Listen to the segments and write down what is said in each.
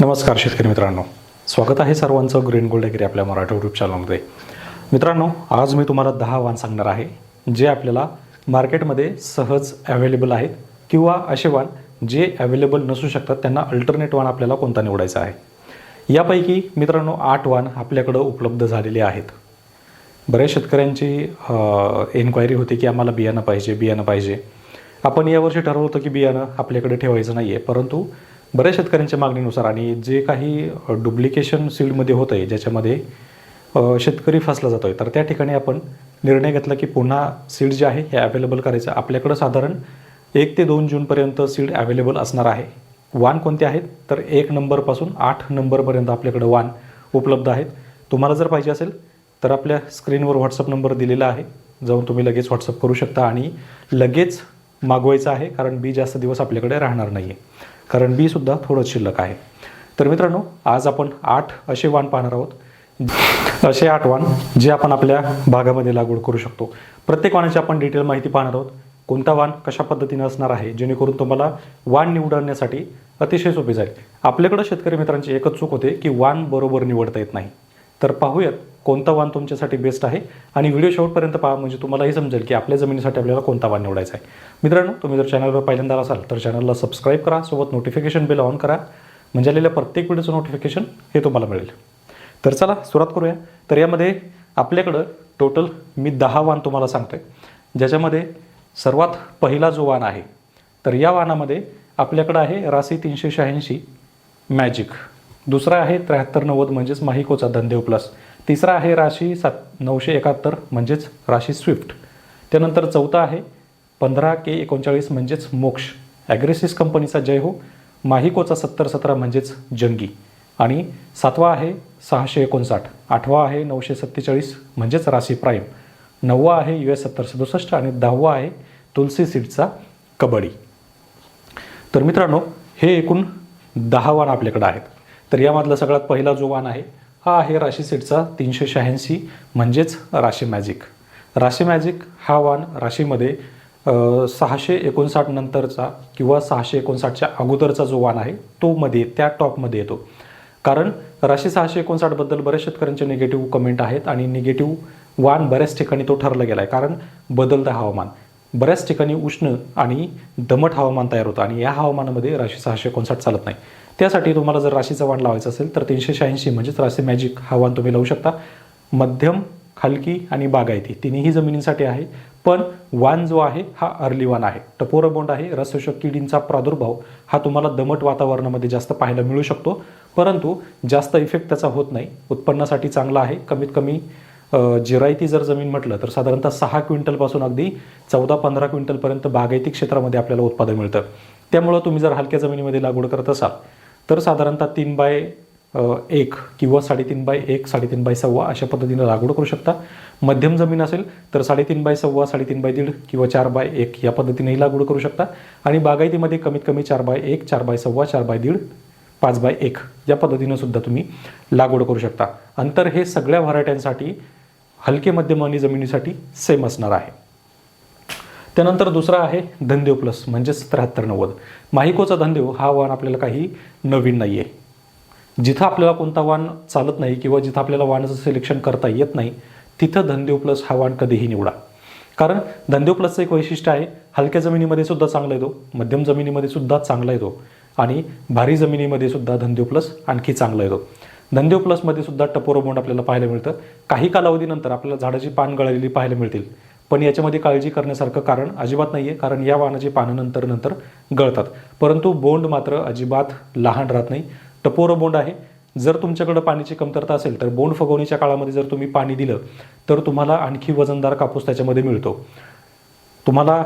नमस्कार शेतकरी मित्रांनो. स्वागत आहे सर्वांचं ग्रीन गोल्ड एग्री आपल्या मराठी युट्यूब चॅनलमध्ये मित्रांनो आज मी तुम्हाला दहा वाण सांगणार आहे जे आपल्याला मार्केटमध्ये सहज अवेलेबल आहेत किंवा असे वाण जे अवेलेबल नसू शकतात त्यांना अल्टरनेट वाण आपल्याला कोणता निवडायचा आहे? यापैकी मित्रांनो आठ वाण आपल्याकडं उपलब्ध झालेले आहेत. बऱ्याच शेतकऱ्यांची एन्क्वायरी होती की आम्हाला बियाणं पाहिजे बियाणं पाहिजे. आपण यावर्षी ठरवलं होतं की बियाणं आपल्याकडे ठेवायचं नाही आहे परंतु बऱ्याच शेतकऱ्यांच्या मागणीनुसार आणि जे काही डुप्लिकेशन सीडमध्ये होतं आहे ज्याच्यामध्ये शेतकरी फसला जातो आहे तर त्या ठिकाणी आपण निर्णय घेतला की पुन्हा सीड जे आहे हे अवेलेबल करायचं. आपल्याकडं साधारण एक ते दोन जूनपर्यंत सीड अवेलेबल असणार आहे. वान कोणते आहेत? तर एक नंबरपासून आठ नंबरपर्यंत आपल्याकडं वान उपलब्ध आहेत. तुम्हाला जर पाहिजे असेल तर आपल्या स्क्रीनवर व्हॉट्सअप नंबर दिलेला आहे. जाऊन तुम्ही लगेच व्हॉट्सअप करू शकता आणि लगेच मागवायचं आहे कारण बी जास्त दिवस आपल्याकडे राहणार नाही आहे कारण बीसुद्धा थोडं शिल्लक आहे. तर मित्रांनो आज आपण आठ असे वाण पाहणार आहोत. असे आठ वाण जे आपण आपल्या भागामध्ये लागवड करू शकतो. प्रत्येक वाणाची आपण डिटेल माहिती पाहणार आहोत. कोणता वाण कशा पद्धतीने असणार आहे जेणेकरून तुम्हाला वाण निवडण्यासाठी अतिशय सोपे जाईल. आपल्याकडं शेतकरी मित्रांची एकच चूक होते की वाण बरोबर निवडता येत नाही. तर पाहूयात कोणता वाण तुमच्यासाठी बेस्ट आहे. आणि व्हिडिओ शेवटपर्यंत पहा म्हणजे तुम्हालाही समजेल की आपल्या जमिनीसाठी आपल्याला कोणता वाण निवडायचा आहे. मित्रांनो तुम्ही जर चॅनलवर पहिल्यांदा असाल तर चॅनलला सबस्क्राईब करा सोबत नोटिफिकेशन बिल ऑन करा म्हणजे आलेल्या प्रत्येक व्हिडिओचं नोटिफिकेशन हे तुम्हाला मिळेल. तर चला सुरुवात करूया. तर यामध्ये आपल्याकडं टोटल मी दहा वाण तुम्हाला सांगतो आहे ज्याच्यामध्ये सर्वात पहिला जो वाण आहे तर या वाणामध्ये आपल्याकडं आहे राशी तीनशे शहाऐंशी मॅजिक दुसरा आहे त्र्याहत्तर नव्वद म्हणजेच माहिकोचा धनदेव प्लस. तिसरा आहे राशी सात नऊशे एकाहत्तर म्हणजेच राशी स्विफ्ट. त्यानंतर चौथा आहे पंधरा के एकोणचाळीस म्हणजेच मोक्ष. ॲग्रेसिस कंपनीचा जय हो. माहिकोचा सत्तर सतरा म्हणजेच जंगी. आणि सातवा आहे सहाशे एकोणसाठ. आठवा आहे नऊशे सत्तेचाळीस म्हणजेच राशी प्राईम. नववा आहे यू एस सत्तर सदुसष्ट आणि दहावा आहे तुलसी सीडचा कबड्डी. तर मित्रांनो हे एकूण दहा वाण आपल्याकडे आहेत. तर यामधला सगळ्यात पहिला जो वाण आहे हा आहे राशी सीटचा तीनशे शहाऐंशी म्हणजेच राशी मॅजिक राशी मॅजिक हा वाण राशीमध्ये सहाशे एकोणसाठ नंतरचा किंवा सहाशे एकोणसाठच्या अगोदरचा जो वाण आहे तो मध्ये त्या टॉपमध्ये येतो. कारण राशी सहाशे एकोणसाठबद्दल बऱ्याच शेतकऱ्यांचे निगेटिव्ह कमेंट आहेत आणि निगेटिव्ह वाण बऱ्याच ठिकाणी तो ठरला गेला आहे कारण बदलतं हवामान. बऱ्याच ठिकाणी उष्ण आणि दमट हवामान तयार होतं आणि या हवामानामध्ये राशी सहाशे एकोणसाठ चालत नाही. त्यासाठी तुम्हाला जर राशीचा वाण लावायचा असेल तर तीनशे शहाऐंशी म्हणजेच राशी मॅजिक हा वाण तुम्ही लावू शकता. मध्यम खालकी आणि बागायती तिन्ही जमिनींसाठी आहे. पण वाण जो आहे हा अर्ली वान आहे. टपोरबोंड आहे रसशोषक किडींचा प्रादुर्भाव हा तुम्हाला दमट वातावरणामध्ये जास्त पाहायला मिळू शकतो. परंतु जास्त इफेक्ट त्याचा होत नाही. उत्पन्नासाठी चांगला आहे. कमीत कमी जिरायती जर जमीन म्हटलं तर साधारणतः सहा क्विंटलपासून अगदी चौदा पंधरा क्विंटलपर्यंत बागायती क्षेत्रामध्ये आपल्याला उत्पादन मिळतं. त्यामुळं तुम्ही जर हलक्या जमिनीमध्ये लागवड करत असाल तर साधारणतः तीन बाय एक किंवा साडेतीन बाय एक साडेतीन बाय सव्वा अशा पद्धतीने लागवड करू शकता. मध्यम जमीन असेल तर साडेतीन बाय सव्वा साडेतीन बाय दीड किंवा चार बाय एक या पद्धतीनेही लागवड करू शकता. आणि बागायतीमध्ये कमीत कमी चार बाय एक चार बाय सव्वा चार बाय दीड पाच बाय एक या पद्धतीनं सुद्धा तुम्ही लागवड करू शकता. अंतर हे सगळ्या व्हरायट्यांसाठी हलके मध्यम आणि जमिनीसाठी सेम असणार आहे. त्यानंतर दुसरा आहे धनदेव प्लस म्हणजेच त्र्याहत्तर नव्वद. माहिकोचा धनदेव हा वाण आपल्याला काही नवीन नाही आहे जिथं आपल्याला कोणता वाण चालत नाही किंवा जिथं आपल्याला वाणाचं सिलेक्शन करता येत नाही तिथं धनदेव प्लस हा वाण कधीही निवडा. कारण धनदेव प्लसचं एक वैशिष्ट्य आहे हलक्या जमिनीमध्ये सुद्धा चांगला येतो मध्यम जमिनीमध्ये सुद्धा चांगला येतो आणि भारी जमिनीमध्ये सुद्धा धनदेव प्लस आणखी चांगला येतो. धनदेव प्लसमध्ये सुद्धा टपोरो बोंड आपल्याला पाहायला मिळतं. काही कालावधीनंतर आपल्याला झाडाची पान गळलेली पाहायला मिळतील. पण याच्यामध्ये काळजी करण्यासारखं कारण अजिबात नाही आहे कारण या वाहनाची पानं नंतर नंतर गळतात. परंतु बोंड मात्र अजिबात लहान राहत नाही. टपोरो बोंड आहे. जर तुमच्याकडं पाण्याची कमतरता असेल तर बोंड फगवणीच्या काळामध्ये जर तुम्ही पाणी दिलं तर तुम्हाला आणखी वजनदार कापूस त्याच्यामध्ये मिळतो. तुम्हाला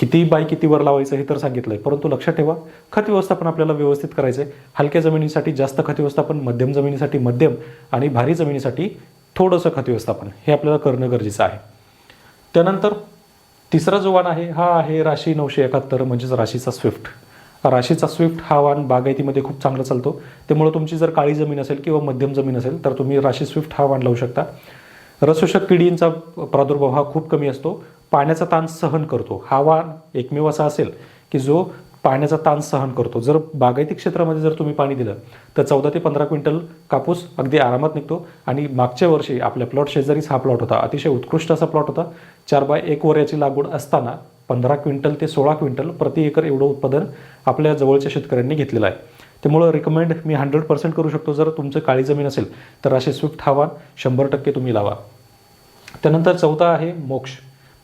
किती बाय कितीवर लावायचं हे तर सांगितलं आहे परंतु लक्षात ठेवा खत व्यवस्थापन आपल्याला व्यवस्थित करायचं आहे हलक्या जमिनीसाठी जास्त खत व्यवस्थापन मध्यम जमिनीसाठी मध्यम आणि भारी जमिनीसाठी थोडंसं खत व्यवस्थापन. हे आपल्याला करणं गरजेचं आहे. त्यानंतर तिसरा जो वाण आहे हा आहे राशी नऊशे एकाहत्तर म्हणजेच राशीचा स्विफ्ट. राशीचा स्विफ्ट हा वाण बागायतीमध्ये खूप चांगला चालतो. त्यामुळे तुमची जर काळी जमीन असेल किंवा मध्यम जमीन असेल तर तुम्ही राशी स्विफ्ट हा वाण लावू शकता. रसोषक किडींचा प्रादुर्भाव हा खूप कमी असतो. पाण्याचा ताण सहन करतो. हा वाण एकमेव असा असेल की जो पाण्याचा ताण सहन करतो. जर बागायती क्षेत्रामध्ये जर तुम्ही पाणी दिलं तर चौदा ते पंधरा क्विंटल कापूस अगदी आरामात निघतो आणि मागच्या वर्षी आपल्या प्लॉट शेजारीच हा प्लॉट होता. अतिशय उत्कृष्ट असा प्लॉट होता. चार बाय एक वर याची लागवड असताना पंधरा क्विंटल ते सोळा क्विंटल प्रति एकर एवढं उत्पादन आपल्या जवळच्या शेतकऱ्यांनी घेतलेलं आहे. त्यामुळं रिकमेंड मी हंड्रेड पर्सेंट करू शकतो. जर तुमचं काळी जमीन असेल तर असे स्विफ्ट हवा शंभर टक्के तुम्ही लावा. त्यानंतर चौथा आहे मोक्ष.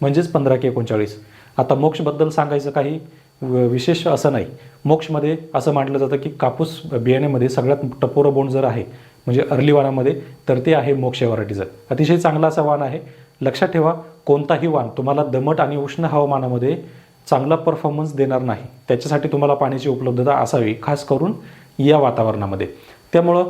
म्हणजेच पंधरा के एकोणचाळीस. आता मोक्षबद्दल सांगायचं काही व- विशेष असं नाही. मोक्षमध्ये असं मानलं जातं की कापूस बियाण्यामध्ये सगळ्यात टपोरं बोंड जर आहे म्हणजे अर्ली वाणामध्ये तर ते आहे मोक्ष व्हरायटीचं अतिशय चांगला असा वाण आहे. लक्षात ठेवा कोणताही वाण तुम्हाला दमट आणि उष्ण हवामानामध्ये चांगला परफॉर्मन्स देणार नाही. त्याच्यासाठी तुम्हाला पाण्याची उपलब्धता असावी खास करून या वातावरणामध्ये. त्यामुळं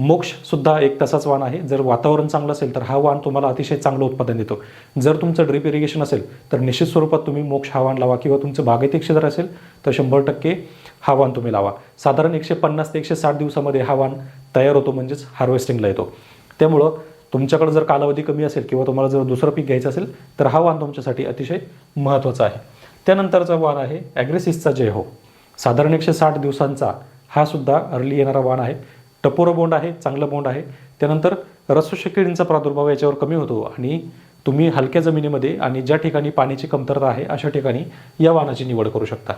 मोक्षसुद्धा एक तसाच वाण आहे. जर वातावरण चांगलं असेल तर हा वाण तुम्हाला अतिशय चांगलं उत्पादन देतो. जर तुमचं ड्रीप इरिगेशन असेल तर निश्चित स्वरूपात तुम्ही मोक्ष हा वाण लावा किंवा तुमचं बागायती क्षेत्र असेल तर शंभर टक्के हा वाण तुम्ही लावा. साधारण एकशे पन्नास ते एकशे साठ दिवसामध्ये हा वाण तयार होतो म्हणजेच हार्वेस्टिंगला येतो. त्यामुळं तुमच्याकडे जर कालावधी कमी असेल किंवा तुम्हाला जर दुसरं पीक घ्यायचं असेल तर हा वाण तुमच्यासाठी अतिशय महत्त्वाचा आहे. त्यानंतरचा वाण आहे ॲग्रेसिसचा जय हो. साधारण एकशे साठ दिवसांचा हा सुद्धा अर्ली येणारा वाण आहे. टपोरं बोंड आहे चांगलं बोंड आहे. त्यानंतर रसोशी किडींचा प्रादुर्भाव याच्यावर कमी होतो आणि तुम्ही हलक्या जमिनीमध्ये आणि ज्या ठिकाणी पाण्याची कमतरता आहे अशा ठिकाणी या वाणाची निवड करू शकता.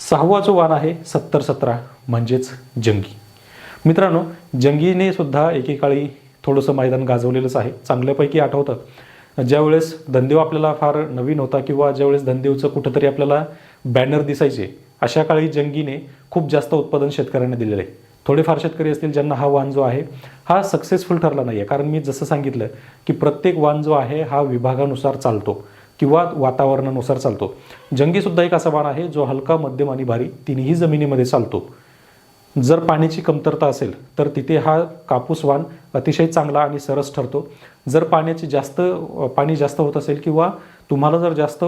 सहावा जो वाण आहे सत्तर सतरा म्हणजेच जंगी. मित्रांनो जंगीने सुद्धा एकेकाळी थोडंसं मैदान गाजवलेलंच आहे. चांगल्यापैकी आठवतं ज्यावेळेस धनदेव आपल्याला फार नवीन होता किंवा ज्यावेळेस धनदेवचं कुठंतरी आपल्याला बॅनर दिसायचे अशा काळी जंगीने खूप जास्त उत्पादन शेतकऱ्यांना दिलेलं आहे. थोडेफार शेतकरी असतील ज्यांना हा वाण जो आहे हा सक्सेसफुल ठरला नाही आहे कारण मी जसं सांगितलं की प्रत्येक वाण जो आहे हा विभागानुसार चालतो किंवा वातावरणानुसार चालतो. जंगीसुद्धा एक असा वाण आहे जो हलका मध्यम आणि भारी तिन्ही जमिनीमध्ये चालतो. जर पाण्याची कमतरता असेल तर तिथे हा कापूस वाण अतिशय चांगला आणि सरस ठरतो. जर पाण्याची जास्त पाणी जास्त होत असेल किंवा तुम्हाला जर जास्त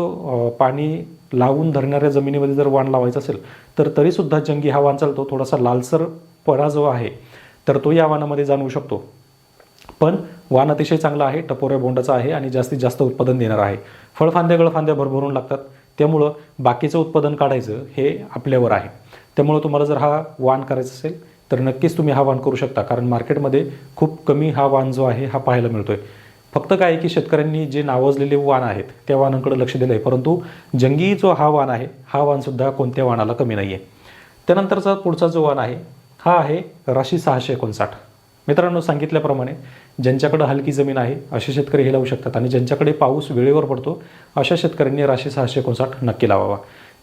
पाणी लावून धरणाऱ्या जमिनीमध्ये जर वाण लावायचं असेल तर तरीसुद्धा जंगी हा वाण चालतो. थोडासा लालसर परा जो आहे. तर तो या वाणामध्ये जाणवू शकतो. पण वाण अतिशय चांगला आहे टपोऱ्या बोंडाचा आहे आणि जास्तीत जास्त उत्पादन देणार आहे. फळफांद्या गळफांद्या भरभरून लागतात. त्यामुळं बाकीचं उत्पादन काढायचं हे आपल्यावर आहे. त्यामुळं तुम्हाला जर हा वाण करायचा असेल तर नक्कीच तुम्ही हा वाण करू शकता. कारण मार्केटमध्ये खूप कमी हा वाण जो आहे हा पाहायला मिळतो आहे फक्त काय आहे की शेतकऱ्यांनी जे नावाजलेले वाण आहेत त्या वाणांकडे लक्ष दिलं आहे परंतु जंगी जो हा वाण आहे हा वाणसुद्धा कोणत्या वाणाला कमी नाही आहे त्यानंतरचा पुढचा जो वाण आहे हा आहे राशी सहाशे एकोणसाठ. मित्रांनो सांगितल्याप्रमाणे ज्यांच्याकडे हलकी जमीन आहे असे शेतकरी हे लावू शकतात. आणि ज्यांच्याकडे पाऊस वेळेवर पडतो अशा शेतकऱ्यांनी राशी सहाशे एकोणसाठ नक्की लावावा.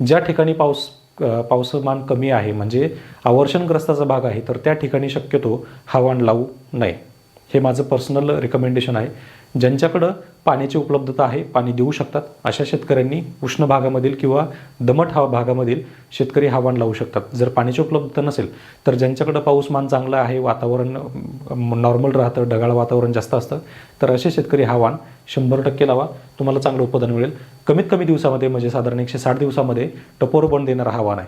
ज्या ठिकाणी पाऊस पावसमान कमी आहे म्हणजे आवर्षणग्रस्ताचा भाग आहे तर त्या ठिकाणी शक्यतो हवाण लावू नये. हे माझं पर्सनल रिकमेंडेशन आहे. ज्यांच्याकडं पाण्याची उपलब्धता आहे पाणी देऊ शकतात. अशा शेतकऱ्यांनी उष्ण भागामधील किंवा दमट हवा भागामधील शेतकरी हवाण लावू शकतात. जर पाण्याची उपलब्धता नसेल तर ज्यांच्याकडं पाऊसमान चांगलं आहे वातावरण नॉर्मल राहतं ढगाळ वातावरण जास्त असतं तर असे शेतकरी हवामान शंभर टक्के लावा. तुम्हाला चांगलं उत्पादन मिळेल. कमीत कमी दिवसामध्ये म्हणजे साधारण एकशे साठ दिवसामध्ये टपोर देणारा हा आहे.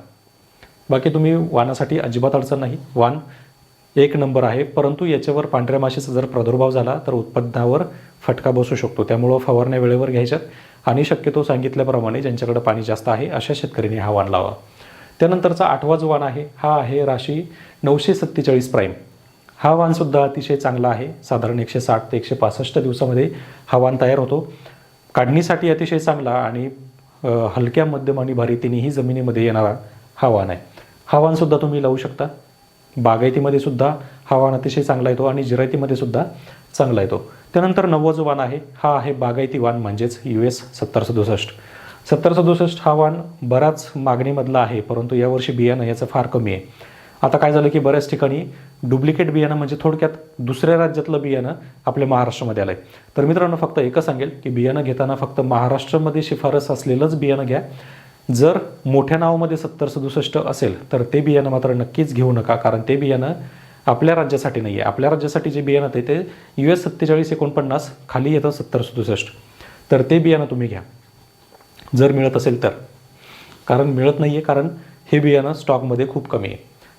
बाकी तुम्ही वानासाठी अजिबात अडचण नाही. वाण एक नंबर आहे. परंतु याच्यावर पांढऱ्या माशीचा जर प्रादुर्भाव झाला तर उत्पादनावर फटका बसू शकतो. त्यामुळं फवारण्या वेळेवर घ्यायच्यात आणि शक्यतो सांगितल्याप्रमाणे ज्यांच्याकडे पाणी जास्त आहे अशा शेतकऱ्यांनी हा वाण लावा. त्यानंतरचा आठवा जो वाण आहे हा आहे राशी नऊशे सत्तेचाळीस प्राईम. हा वाणसुद्धा अतिशय चांगला आहे. साधारण एकशे साठ ते एकशे पासष्ट दिवसामध्ये हा वाण तयार होतो. काढणीसाठी अतिशय चांगला आणि हलक्या मध्यम आणि भारी तिन्ही जमिनीमध्ये येणारा हा वाण आहे. हा वाणसुद्धा तुम्ही लावू शकता. बागायतीमध्ये सुद्धा हा वाण अतिशय चांगला येतो आणि जिरायतीमध्ये सुद्धा चांगला येतो. त्यानंतर नववा जो वाण आहे हा आहे बागायती वाण म्हणजेच यू एस सत्तर सदुसष्ट सत्तर सदुसष्ट हा वाण बराच मागणीमधला आहे परंतु यावर्षी बियाणं याचं फार कमी आहे. आता काय झालं की बऱ्याच ठिकाणी डुप्लिकेट बियाणं म्हणजे थोडक्यात दुसऱ्या राज्यातलं बियाणं आपल्या महाराष्ट्रामध्ये आलं आहे तर मित्रांनो फक्त एकच सांगेल की बियाणं घेताना फक्त महाराष्ट्रामध्ये शिफारस असलेलंच बियाणं घ्या. जर मोठ्या नावामध्ये सत्तर सदुसष्ट असेल तर ते बियाणं मात्र नक्कीच घेऊ नका कारण ते बियाणं आपल्या राज्यासाठी नाही आहे आपल्या राज्यासाठी जे बियाणं आहे ते यू एस सत्तेचाळीस एकोणपन्नास खाली येतं सत्तर सदुसष्ट. तर ते बियाणं तुम्ही घ्या. जर मिळत असेल तर. कारण मिळत नाही आहे कारण हे बियाणं स्टॉकमध्ये खूप कमी आहे.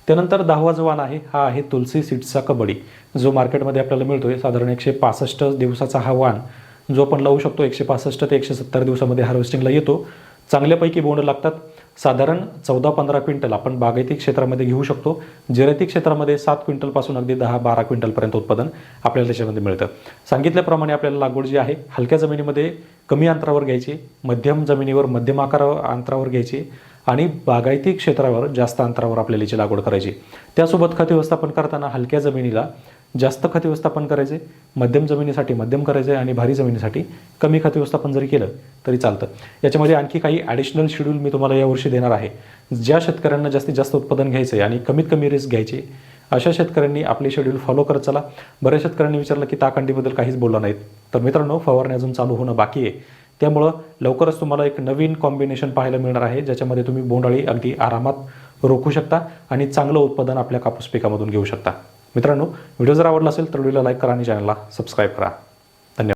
त्यानंतर दहावा जो वाण आहे हा आहे तुलसी सीड्सचा कबड्डी. जो मार्केटमध्ये आपल्याला मिळतो आहे साधारण एकशे पासष्ट दिवसाचा हा वाण. जो आपण लावू शकतो एकशे पासष्ट ते एकशे सत्तर दिवसामध्ये हार्वेस्टिंगला येतो. चांगल्यापैकी बोंड लागतात. साधारण चौदा पंधरा क्विंटल आपण बागायती क्षेत्रामध्ये घेऊ शकतो. जिरायती क्षेत्रामध्ये सात क्विंटलपासून अगदी दहा बारा क्विंटलपर्यंत उत्पादन आपल्याला त्याच्यामध्ये मिळतं. सांगितल्याप्रमाणे आपल्याला लागवड जी आहे हलक्या जमिनीमध्ये कमी अंतरावर घ्यायची मध्यम जमिनीवर मध्यम आकार अंतरावर घ्यायची आणि बागायती क्षेत्रावर जास्त अंतरावर आपल्याला याची लागवड करायची. त्यासोबत खत व्यवस्थापन करताना हलक्या जमिनीला जास्त खत व्यवस्थापन करायचे मध्यम जमिनीसाठी मध्यम करायचे आणि भारी जमिनीसाठी कमी खत व्यवस्थापन जरी केलं तरी चालतं. याच्यामध्ये आणखी काही ॲडिशनल शेड्यूल मी तुम्हाला यावर्षी देणार आहे. ज्या शेतकऱ्यांना जास्तीत जास्त उत्पादन घ्यायचं आहे आणि कमीत कमी रिस्क घ्यायची अशा शेतकऱ्यांनी आपले शेड्यूल फॉलो करत चला. बऱ्याच शेतकऱ्यांनी विचारलं की ताकंडीबद्दल काहीच बोललं नाहीत. तर मित्रांनो फवारणी अजून चालू होणं बाकी आहे. त्यामुळं लवकरच तुम्हाला एक नवीन कॉम्बिनेशन पाहायला मिळणार आहे ज्याच्यामध्ये तुम्ही बोंडाळी अगदी आरामात रोखू शकता आणि चांगलं उत्पादन आपल्या कापूस पिकामधून घेऊ शकता. मित्रांनो व्हिडिओ जर आवडला असेल तर व्हिडिओला लाईक करा आणि चॅनलला सबस्क्राईब करा.